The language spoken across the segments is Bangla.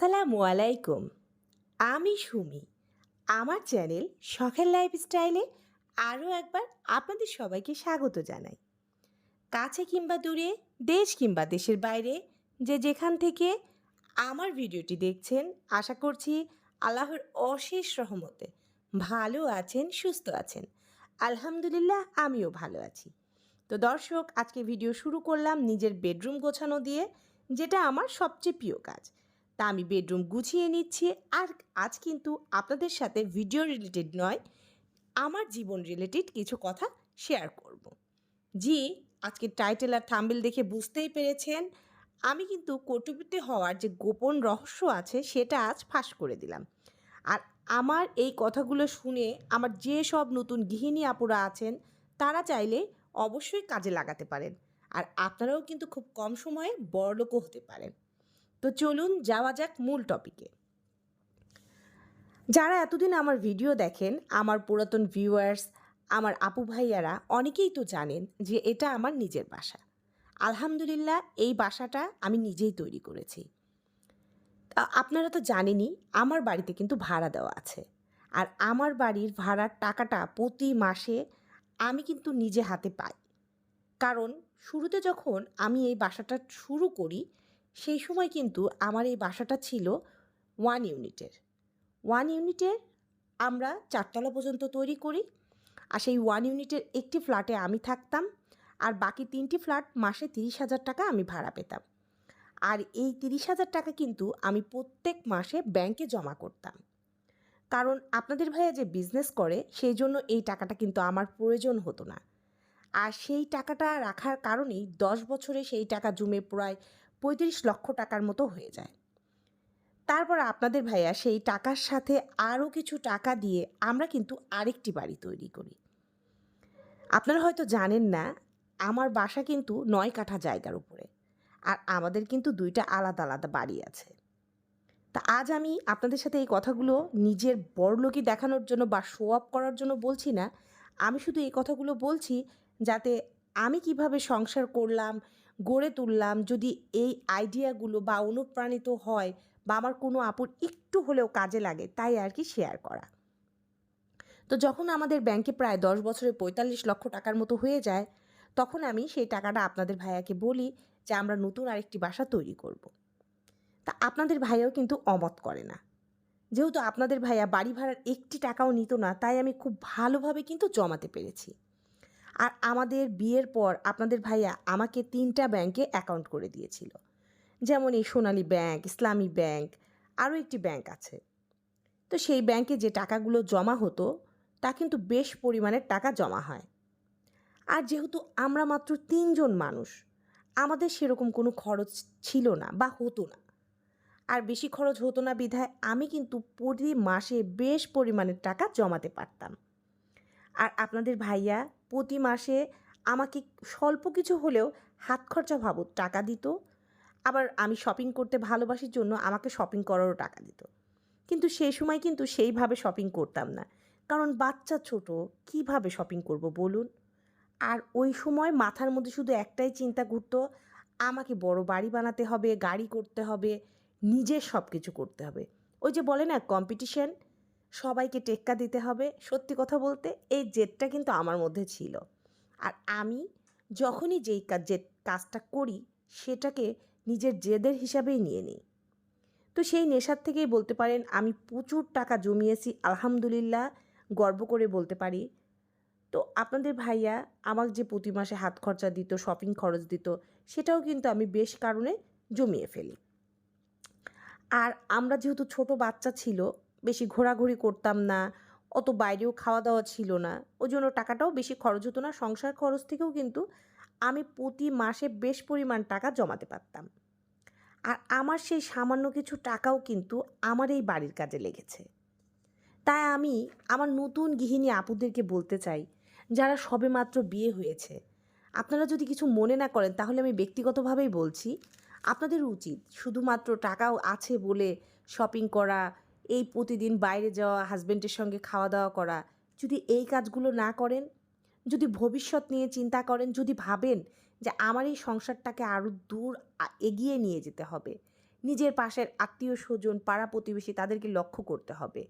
আসসালামু আলাইকুম আমি সুমি। আমার চ্যানেল শখের লাইফস্টাইলে আরও একবার আপনাদের সবাইকে স্বাগত জানাই। কাছে কিংবা দূরে, দেশ কিংবা দেশের বাইরে, যে যেখান থেকে আমার ভিডিওটি দেখছেন, আশা করছি আল্লাহর অশেষ রহমতে ভালো আছেন, সুস্থ আছেন। আলহামদুলিল্লাহ, আমিও ভালো আছি। তো দর্শক, আজকে ভিডিও শুরু করলাম নিজের বেডরুম গোছানো দিয়ে, যেটা আমার সবচেয়ে প্রিয় কাজ। তা আমি বেডরুম গুছিয়ে নিচ্ছি। আর আজ কিন্তু আপনাদের সাথে ভিডিও রিলেটেড নয়, আমার জীবন রিলেটেড কিছু কথা শেয়ার করব। জি, আজকে টাইটেল আর থাম্বেল দেখে বুঝতেই পেরেছেন। আমি কিন্তু কটুপিতে হওয়ার যে গোপন রহস্য আছে, সেটা আজ ফাঁস করে দিলাম। আর আমার এই কথাগুলো শুনে আমার যে সব নতুন গৃহিণী আপুরা আছেন, তারা চাইলে অবশ্যই কাজে লাগাতে পারেন। আর আপনারাও কিন্তু খুব কম সময়ে বড়লোকও হতে পারেন। তো চলুন যাওয়া যাক মূল টপিকে যারা এতদিন আমার ভিডিও দেখেন, আমার পুরাতন ভিউয়ার্স আমার আপু ভাইয়ারা, অনেকেই তো জানেন যে এটা আমার নিজের বাসা। আলহামদুলিল্লাহ, এই বাসাটা আমি নিজেই তৈরি করেছি। আপনারা তো জানেনই, আমার বাড়িতে কিন্তু ভাড়া দেওয়া আছে। আর আমার বাড়ির ভাড়ার টাকাটা প্রতি মাসে আমি কিন্তু নিজে হাতে পাই। কারণ শুরুতে যখন আমি এই বাসাটা শুরু করি সেই সময় কিন্তু আমার এই বাসাটা ছিল ওয়ান ইউনিটের ওয়ান ইউনিটের আমরা চারতলা পর্যন্ত তৈরি করি আর সেই ওয়ান ইউনিটের একটি ফ্ল্যাটে আমি থাকতাম আর বাকি তিনটি ফ্ল্যাট মাসে তিরিশ হাজার টাকা আমি ভাড়া পেতাম। আর এই তিরিশ হাজার টাকা কিন্তু আমি প্রত্যেক মাসে ব্যাংকে জমা করতাম। কারণ আপনাদের ভাইয়া যে বিজনেস করে, সেই জন্য এই টাকাটা কিন্তু আমার প্রয়োজন হতো না। আর সেই টাকাটা রাখার কারণেই দশ বছরে সেই টাকা জমে প্রায় পঁয়ত্রিশ লক্ষ টাকার মতো হয়ে যায়। তারপর আপনাদের ভাইয়া সেই টাকার সাথে আরও কিছু টাকা দিয়ে আমরা কিন্তু আরেকটি বাড়ি তৈরি করি। আপনারা হয়তো জানেন না, আমার বাসা কিন্তু নয় কাঠা জায়গার উপরে আর আমাদের কিন্তু দুইটা আলাদা আলাদা বাড়ি আছে। তা আজ আমি আপনাদের সাথে এই কথাগুলো নিজের বড়লোকি দেখানোর জন্য বা শো আপ করার জন্য বলছি না। আমি শুধু এই কথাগুলো বলছি যাতে আমি কীভাবে সংসার করলাম গড়ে তুললাম, যদি এই আইডিয়াগুলো বা অনুপ্রাণিত হয় বা আমার কোনো আপুর একটু হলেও কাজে লাগে, তাই আর কি শেয়ার করা। তো যখন আমাদের ব্যাংকে প্রায় দশ বছরে পঁয়তাল্লিশ লক্ষ টাকার মতো হয়ে যায়, তখন আমি সেই টাকাটা আপনাদের ভাইয়াকে বলি যে, আমরা নতুন আরেকটি বাসা তৈরি করব। তা আপনাদের ভাইয়াও কিন্তু অমত করে না। যেহেতু আপনাদের ভাইয়া বাড়ি ভাড়ার একটি টাকাও নিত না, তাই আমি খুব ভালোভাবে কিন্তু জমাতে পেরেছি। আর আমাদের বিয়ের পর আপনাদের ভাইয়া আমাকে তিনটা ব্যাংকে অ্যাকাউন্ট করে দিয়েছিল। যেমন এই সোনালী ব্যাংক, ইসলামী ব্যাংক, আরও একটি ব্যাংক আছে। তো সেই ব্যাংকে যে টাকাগুলো জমা হতো, তা কিন্তু বেশ পরিমাণের টাকা জমা হয়। আর যেহেতু আমরা মাত্র তিনজন মানুষ, আমাদের সেরকম কোনো খরচ ছিল না বা হতো না। আর বেশি খরচ হতো না বিধায় আমি কিন্তু প্রতি মাসে বেশ পরিমাণের টাকা জমাতে পারতাম। আর আপনাদের ভাইয়া প্রতি মাসে আমাকে স্বল্প কিছু হলেও হাত খরচা ভাবো টাকা দিত। আবার আমি শপিং করতে ভালোবাসির জন্য আমাকে শপিং করারও টাকা দিত। কিন্তু সেই সময় কিন্তু সেইভাবে শপিং করতাম না। কারণ বাচ্চা ছোট, কীভাবে শপিং করব বলুন? আর ওই সময় মাথার মধ্যে শুধু একটাই চিন্তা ঘুরতো, আমাকে বড় বাড়ি বানাতে হবে, গাড়ি করতে হবে, নিজের সব কিছু করতে হবে। ওই যে বলে না কম্পিটিশন সবাইকে টেক্কা দিতে হবে। সত্যি কথা বলতে এই জেদটা কিন্তু আমার মধ্যে ছিল। আর আমি যখনই যেই কাজ যে কাজটা করি, সেটাকে নিজের জেদের হিসাবেই নিয়ে নিই। তো সেই নেশার থেকেই বলতে পারেন, আমি প্রচুর টাকা জমিয়েছি, আলহামদুলিল্লাহ, গর্ব করে বলতে পারি। তো আপনাদের ভাইয়া আমাকে যে প্রতি মাসে হাত খরচা দিত শপিং খরচ দিত, সেটাও কিন্তু আমি বেশ কারণে জমিয়ে ফেলি। আর আমরা যেহেতু ছোট বাচ্চা ছিল বেশি ঘোরাঘুরি করতাম না, অত বাইরেও খাওয়া দাওয়া ছিল না। ওই জন্য টাকাটাও বেশি খরচ হতো না, সংসার খরচ থেকেও কিন্তু আমি প্রতি মাসে বেশ পরিমাণ টাকা জমাতে পারতাম। আর আমার সেই সামান্য কিছু টাকাও কিন্তু আমার এই বাড়ির কাজে লেগেছে। তাই আমি আমার নতুন গৃহিণী আপুদেরকে বলতে চাই, যারা সবেমাত্র বিয়ে হয়েছে, আপনারা যদি কিছু মনে না করেন তাহলে আমি ব্যক্তিগতভাবেই বলছি, আপনাদের উচিত শুধুমাত্র টাকাও আছে বলে শপিং করা এই প্রতিদিন বাইরে যাওয়া হাজব্যান্ডের সঙ্গে খাওয়া দাওয়া করা, যদি এই কাজগুলো না করেন, যদি ভবিষ্যৎ নিয়ে চিন্তা করেন, যদি ভাবেন যে আমার এই সংসারটাকে আরও দূর এগিয়ে নিয়ে যেতে হবে, নিজের পাশের আত্মীয় স্বজন, পাড়া প্রতিবেশী তাদেরকে লক্ষ্য করতে হবে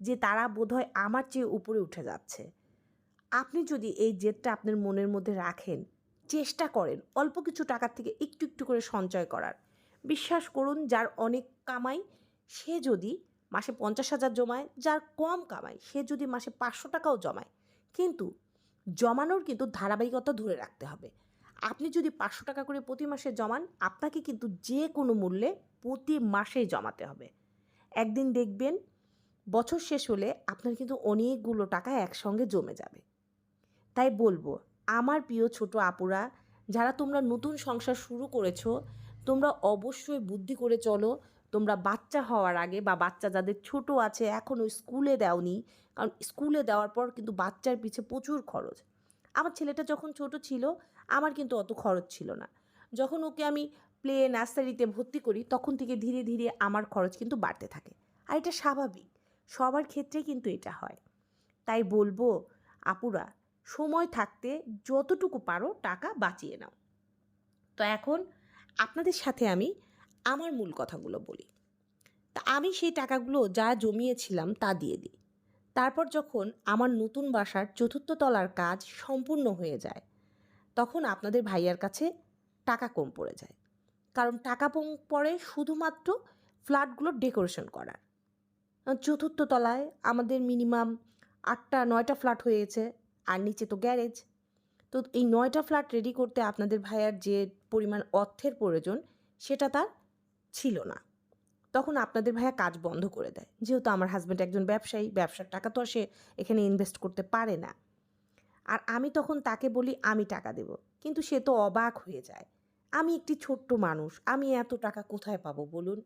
যে তারা বোধহয় আমার চেয়ে উপরে উঠে যাচ্ছে। আপনি যদি এই জেদটা আপনার মনের মধ্যে রাখেন, চেষ্টা করেন অল্প কিছু টাকার থেকে একটু একটু করে সঞ্চয় করার। বিশ্বাস করুন, যার অনেক কামাই, সে যদি মাসে পঞ্চাশ হাজার জমায়, যার কম কামায়, সে যদি মাসে পাঁচশো টাকাও জমায়। কিন্তু জমানোর কিন্তু ধারাবাহিকতা ধরে রাখতে হবে। আপনি যদি পাঁচশো টাকা করে প্রতি মাসে জমান, আপনাকে কিন্তু যে কোনো মূল্যে প্রতি মাসেই জমাতে হবে। একদিন দেখবেন, বছর শেষ হলে আপনার কিন্তু অনেকগুলো টাকা একসঙ্গে জমে যাবে। তাই বলব, আমার প্রিয় ছোট আপুরা, যারা তোমরা নতুন সংসার শুরু করেছ, তোমরা অবশ্যই বুদ্ধি করে চলো তোমরা বাচ্চা হওয়ার আগে বা বাচ্চা যাদের ছোট আছে এখনও স্কুলে দেওনি, কারণ স্কুলে দেওয়ার পর কিন্তু বাচ্চার পিছে প্রচুর খরচ। আমার ছেলেটা যখন ছোট ছিল, আমার কিন্তু অত খরচ ছিল না। যখন ওকে আমি প্লে নার্সারিতে ভর্তি করি, তখন থেকে ধীরে ধীরে আমার খরচ কিন্তু বাড়তে থাকে। আর এটা স্বাভাবিক, সবার ক্ষেত্রে কিন্তু এটা হয়। তাই বলব, আপুরা, সময় থাকতে যতটুকু পারো টাকা বাঁচিয়ে নাও। তো এখন আপনাদের সাথে আমি আমার মূল কথাগুলো বলি। তা আমি সেই টাকাগুলো যা জমিয়েছিলাম তা দিয়ে দিই। তারপর যখন আমার নতুন বাসার চতুর্থ তলার কাজ সম্পূর্ণ হয়ে যায়, তখন আপনাদের ভাইয়ার কাছে টাকা কম পড়ে যায়। কারণ টাকা কম পড়ে শুধুমাত্র ফ্ল্যাটগুলো ডেকোরেশন করার। চতুর্থ তলায় আমাদের মিনিমাম আটটা, নয়টা ফ্ল্যাট হয়েছে আর নিচে তো গ্যারেজ। তো এই নয়টা ফ্ল্যাট রেডি করতে আপনাদের ভাইয়ার যে পরিমাণ অর্থের প্রয়োজন, সেটা তার ছিল না। তখন আপনাদের ভাইয়া কাজ বন্ধ করে দেয়। যেহেতু আমার হাজব্যান্ড একজন ব্যবসায়ী, ব্যবসার টাকা তো সে এখানে ইনভেস্ট করতে পারে না। আর আমি তখন তাকে বলি, আমি টাকা দেব। কিন্তু সে তো অবাক হয়ে যায়। আমি একটি ছোট্ট মানুষ, আমি এত টাকা কোথায় পাবো বলুন?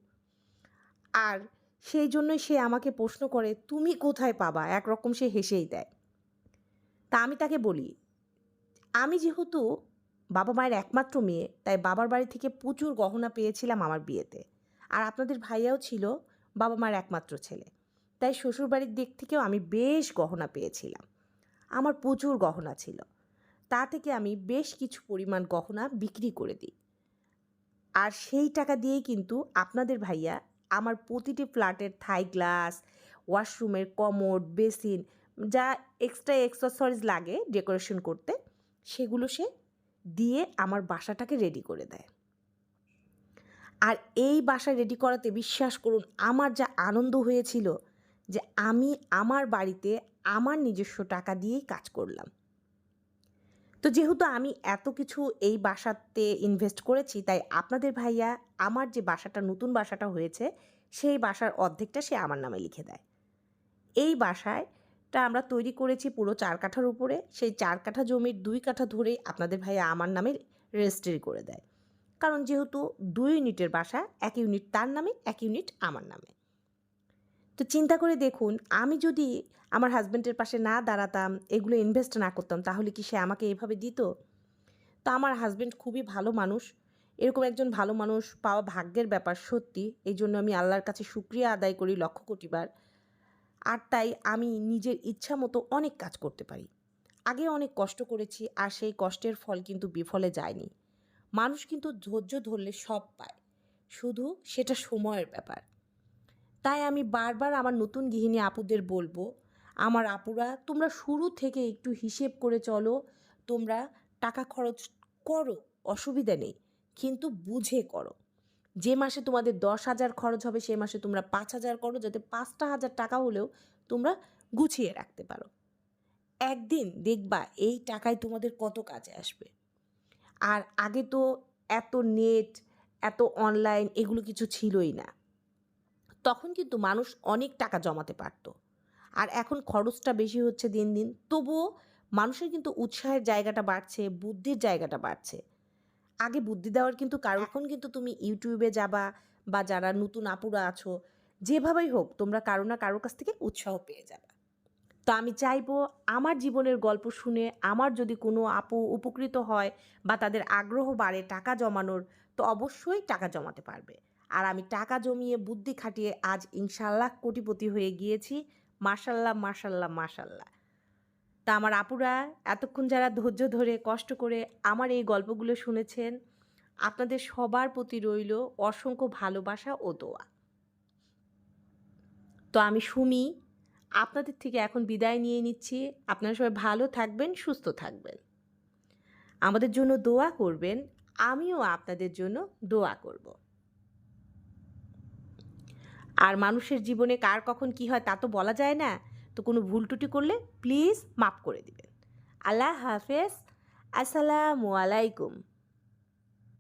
আর সেই জন্যই সে আমাকে প্রশ্ন করে, তুমি কোথায় পাবা? একরকম সে হেসেই দেয়। তা আমি তাকে বলি, আমি যেহেতু বাবা মায়ের একমাত্র মেয়ে, তাই বাবার বাড়ি থেকে প্রচুর গহনা পেয়েছিলাম আমার বিয়েতে। আর আপনাদের ভাইয়াও ছিল বাবা মায়ের একমাত্র ছেলে। তাই শ্বশুরবাড়ির দিক থেকেও আমি বেশ গহনা পেয়েছিলাম। আমার প্রচুর গহনা ছিল। তা থেকে আমি বেশ কিছু পরিমাণ গহনা বিক্রি করে দিই। আর সেই টাকা দিয়েই কিন্তু আপনাদের ভাইয়া আমার প্রতিটি ফ্ল্যাটের থাই গ্লাস, ওয়াশরুমের কমোড, বেসিন, যা এক্সট্রা এক্সেসরিজ লাগে ডেকোরেশন করতে, সেগুলো সে দিয়ে আমার বাসাটাকে রেডি করে দেয়। আর এই বাসা রেডি করাতে বিশ্বাস করুন, আমার যা আনন্দ হয়েছিল যে আমি আমার বাড়িতে আমার নিজস্ব টাকা দিয়েই কাজ করলাম। তো যেহেতু আমি এত কিছু এই বাসাতে ইনভেস্ট করেছি, তাই আপনাদের ভাইয়া আমার যে বাসাটা, নতুন বাসাটা হয়েছে, সেই বাসার অর্ধেকটা সে আমার নামে লিখে দেয়। এই বাসায় টা আমরা তৈরি করেছি পুরো চার কাঠার উপরে। সেই চার কাঠা জমির দুই কাঠা ধরেই আপনাদের ভাইয়া আমার নামে রেজিস্ট্রি করে দেয়। কারণ যেহেতু দুই ইউনিটের বাসা, এক ইউনিট তার নামে, এক ইউনিট আমার নামে। তো চিন্তা করে দেখুন, আমি যদি আমার হাজব্যান্ডের পাশে না দাঁড়াতাম, এগুলো ইনভেস্ট না করতাম, তাহলে কি সে আমাকে এভাবে দিত? তো আমার হাজব্যান্ড খুবই ভালো মানুষ। এরকম একজন ভালো মানুষ পাওয়া ভাগ্যের ব্যাপার সত্যি। এই জন্য আমি আল্লাহর কাছে শুক্রিয়া আদায় করি লক্ষ কোটিবার আর তাই আমি নিজের ইচ্ছা মতো অনেক কাজ করতে পারি। আগে অনেক কষ্ট করেছি আর সেই কষ্টের ফল কিন্তু বিফলে যায়নি। মানুষ কিন্তু ধৈর্য ধরলে সব পায়। শুধু সেটা সময়ের ব্যাপার। তাই আমি বারবার আমার নতুন গৃহিণী আপুদের বলব, আমার আপুরা, তোমরা শুরু থেকে একটু হিসেব করে চলো, তোমরা টাকা খরচ করো, অসুবিধা নেই, কিন্তু বুঝে করো। যে মাসে তোমাদের দশ হাজার খরচ হবে, সে মাসে তোমরা পাঁচ হাজার করো, যাতে পাঁচটা হাজার টাকা হলেও তোমরা গুছিয়ে রাখতে পারো। একদিন দেখবা এই টাকায় তোমাদের কত কাজে আসবে। আর আগে তো এত নেট এত অনলাইন এগুলো কিছু ছিলই না। তখন কিন্তু মানুষ অনেক টাকা জমাতে পারতো। আর এখন খরচটা বেশি হচ্ছে দিন দিন, তবুও মানুষের কিন্তু উৎসাহের জায়গাটা বাড়ছে, বুদ্ধির জায়গাটা বাড়ছে। আগে বুদ্ধি দেওয়ার কিন্তু কারণ এখন কিন্তু তুমি ইউটিউবে যাবা বা যারা নতুন আপুরা আছো যেভাবেই হোক তোমরা কারও না কারোর কাছ থেকে উৎসাহ পেয়ে যাবে। তো আমি চাইব আমার জীবনের গল্প শুনে আমার যদি কোনো আপু উপকৃত হয় বা তাদের আগ্রহ বাড়ে টাকা জমানোর তো অবশ্যই টাকা জমাতে পারবে। আর আমি টাকা জমিয়ে বুদ্ধি খাটিয়ে আজ ইনশাল্লাহ কোটিপতি হয়ে গিয়েছি। মাশাল্লাহ মাশাল্লাহ মাশাল্লাহ তা আমার আপুরা এতক্ষণ যারা ধৈর্য ধরে, কষ্ট করে আমার এই গল্পগুলো শুনেছেন, আপনাদের সবার প্রতি রইল অসংখ্য ভালোবাসা ও দোয়া। তো আমি সুমি, আপনাদের থেকে এখন বিদায় নিয়ে নিচ্ছি। আপনারা সবাই ভালো থাকবেন, সুস্থ থাকবেন। আমাদের জন্য দোয়া করবেন, আমিও আপনাদের জন্য দোয়া করব। আর মানুষের জীবনে কার কখন কি হয় তা তো বলা যায় না। তো কোনো ভুল টুটি করলে প্লিজ মাফ করে দিবেন। আল্লাহ হাফেজ। আসসালামু আলাইকুম।